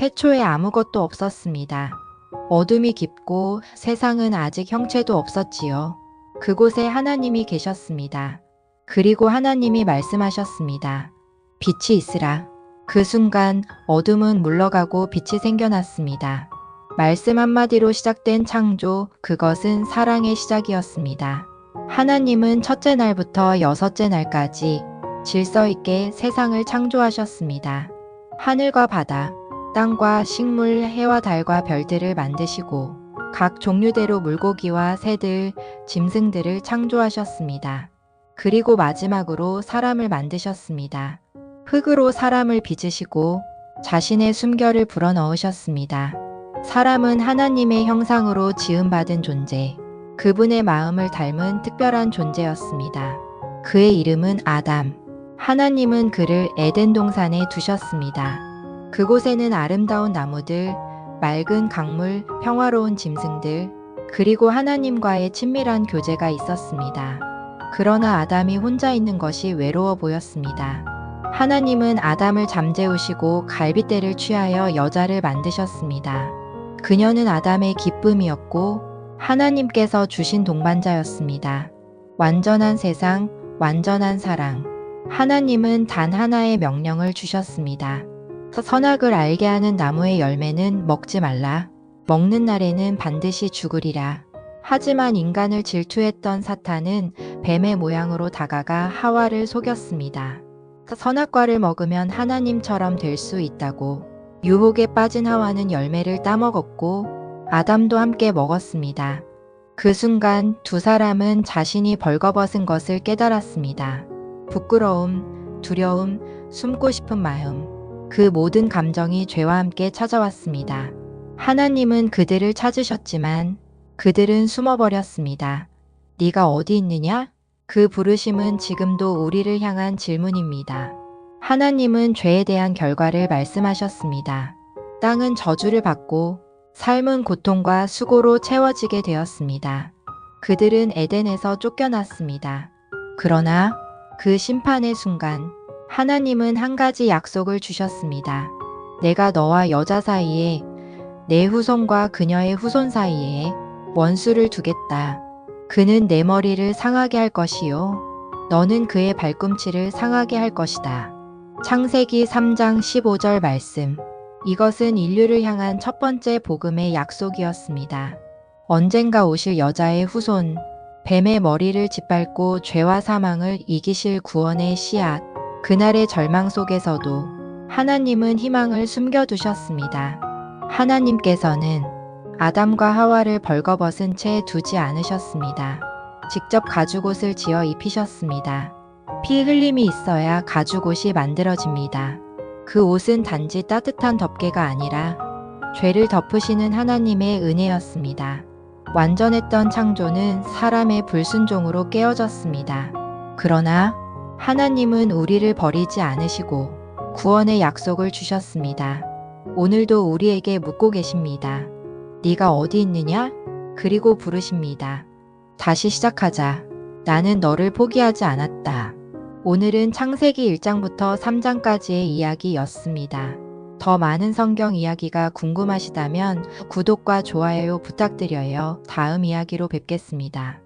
태초에 아무것도 없었습니다. 어둠이 깊고 세상은 아직 형체도 없었지요. 그곳에 하나님이 계셨습니다. 그리고 하나님이 말씀하셨습니다. 빛이 있으라. 그 순간 어둠은 물러가고 빛이 생겨났습니다. 말씀 한마디로 시작된 창조, 그것은 사랑의 시작이었습니다. 하나님은 첫째 날부터 여섯째 날까지 질서 있게 세상을 창조하셨습니다. 하늘과 바다, 땅과 식물, 해와 달과 별들을 만드시고 각 종류대로 물고기와 새들, 짐승들을 창조하셨습니다. 그리고 마지막으로 사람을 만드셨습니다. 흙으로 사람을 빚으시고 자신의 숨결을 불어넣으셨습니다. 사람은 하나님의 형상으로 지음받은 존재, 그분의 마음을 닮은 특별한 존재였습니다. 그의 이름은 아담. 하나님은 그를 에덴 동산에 두셨습니다. 그곳에는 아름다운 나무들, 맑은 강물, 평화로운 짐승들, 그리고 하나님과의 친밀한 교제가 있었습니다. 그러나 아담이 혼자 있는 것이 외로워 보였습니다. 하나님은 아담을 잠재우시고 갈빗대를 취하여 여자를 만드셨습니다. 그녀는 아담의 기쁨이었고 하나님께서 주신 동반자였습니다. 완전한 세상, 완전한 사랑. 하나님은 단 하나의 명령을 주셨습니다. 선악을 알게 하는 나무의 열매는 먹지 말라. 먹는 날에는 반드시 죽으리라. 하지만 인간을 질투했던 사탄은 뱀의 모양으로 다가가 하와를 속였습니다. 선악과를 먹으면 하나님처럼 될 수 있다고 유혹에 빠진 하와는 열매를 따먹었고 아담도 함께 먹었습니다. 그 순간 두 사람은 자신이 벌거벗은 것을 깨달았습니다. 부끄러움, 두려움, 숨고 싶은 마음, 그 모든 감정이 죄와 함께 찾아왔습니다. 하나님은 그들을 찾으셨지만 그들은 숨어버렸습니다. 네가 어디 있느냐? 그 부르심은 지금도 우리를 향한 질문입니다. 하나님은 죄에 대한 결과를 말씀하셨습니다. 땅은 저주를 받고 삶은 고통과 수고로 채워지게 되었습니다. 그들은 에덴에서 쫓겨났습니다. 그러나 그 심판의 순간 하나님은 한 가지 약속을 주셨습니다. 내가 너와 여자 사이에 내 후손과 그녀의 후손 사이에 원수를 두겠다. 그는 내 머리를 상하게 할 것이요. 너는 그의 발꿈치를 상하게 할 것이다. 창세기 3장 15절 말씀. 이것은 인류를 향한 첫 번째 복음의 약속이었습니다. 언젠가 오실 여자의 후손, 뱀의 머리를 짓밟고 죄와 사망을 이기실 구원의 씨앗. 그날의 절망 속에서도 하나님은 희망을 숨겨두셨습니다. 하나님께서는 아담과 하와를 벌거벗은 채 두지 않으셨습니다. 직접 가죽옷을 지어 입히셨습니다. 피 흘림이 있어야 가죽옷이 만들어집니다. 그 옷은 단지 따뜻한 덮개가 아니라 죄를 덮으시는 하나님의 은혜였습니다. 완전했던 창조는 사람의 불순종으로 깨어졌습니다. 그러나 하나님은 우리를 버리지 않으시고 구원의 약속을 주셨습니다. 오늘도 우리에게 묻고 계십니다. 네가 어디 있느냐? 그리고 부르십니다. 다시 시작하자. 나는 너를 포기하지 않았다. 오늘은 창세기 1장부터 3장까지의 이야기였습니다. 더 많은 성경 이야기가 궁금하시다면 구독과 좋아요 부탁드려요. 다음 이야기로 뵙겠습니다.